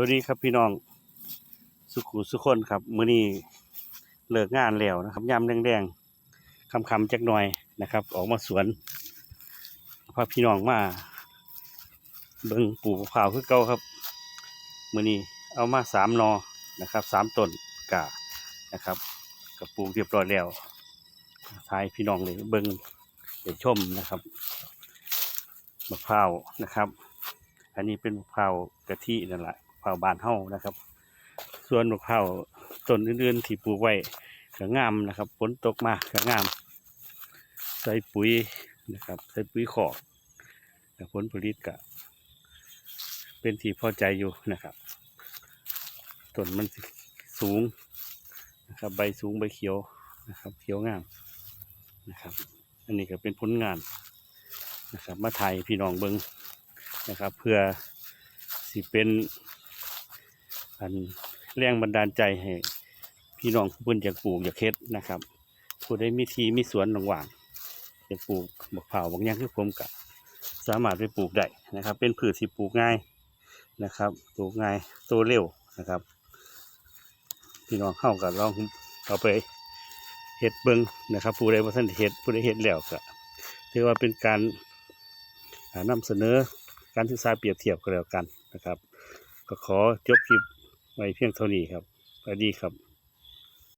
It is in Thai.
วัสดีครับพี่น้องสุขุสุขคนครับ มื้อนี้เลิกงานแล้วนะครับยามแดงๆคำๆจักหน่อยนะครับ ออกมาสวนพาพี่น้องมาเบิ่งปลูกมะพร้าวคือเก่าครับ มื้อนี้เอามาสามนอนะครับสามต้นกานะครับกับปลูกเรียบร้อยแล้วทายพี่น้องเลยเบิ่งได้ชมนะครับมะพร้าวนะครับ อันนี้เป็นมะพร้าวกะทินั่นแหละ ร้าวบานเฮานะครับ ส่วนมะพร้าวต้นอื่นๆที่ปลูกไว้ก็งามนะครับฝนตกมาก็งาม ใส่ปุ๋ยนะครับ ใส่ปุ๋ยขอกผลผลิตก็เป็นที่พอใจอยู่นะครับต้นมันสูงนะครับ ใบสูงใบเขียวนะครับ เขียวงามนะครับ อันนี้ก็เป็นผลงานนะครับ มาถ่ายพี่น้องเบิงนะครับ เพื่อสิเป็น อันแรงบันดาลใจให้พี่น้องผู้เพิ่นอยากปลูกอยากเฮ็ดนะครับผู้ได้มีทีมีสวนหว่างๆอยากปลูกบักเผาบางอย่างคือผมก็สามารถไปปลูกได้นะครับ เป็นพืชที่ปลูกง่ายนะครับ ปลูกง่ายโตเร็วนะครับ พี่น้องเข้ากับลองเอาไปเฮ็ดเบิ้งนะครับ ผู้ใดบ่ทันเฮ็ดผู้ใดเฮ็ดแล้วก็ถือว่าเป็นการอ่านำเสนอการศึกษาเปรียบเทียบกันแล้วกันนะครับ ก็ขอจบคลิป ไว้เพียงเท่านี้ครับสวัสดีครับ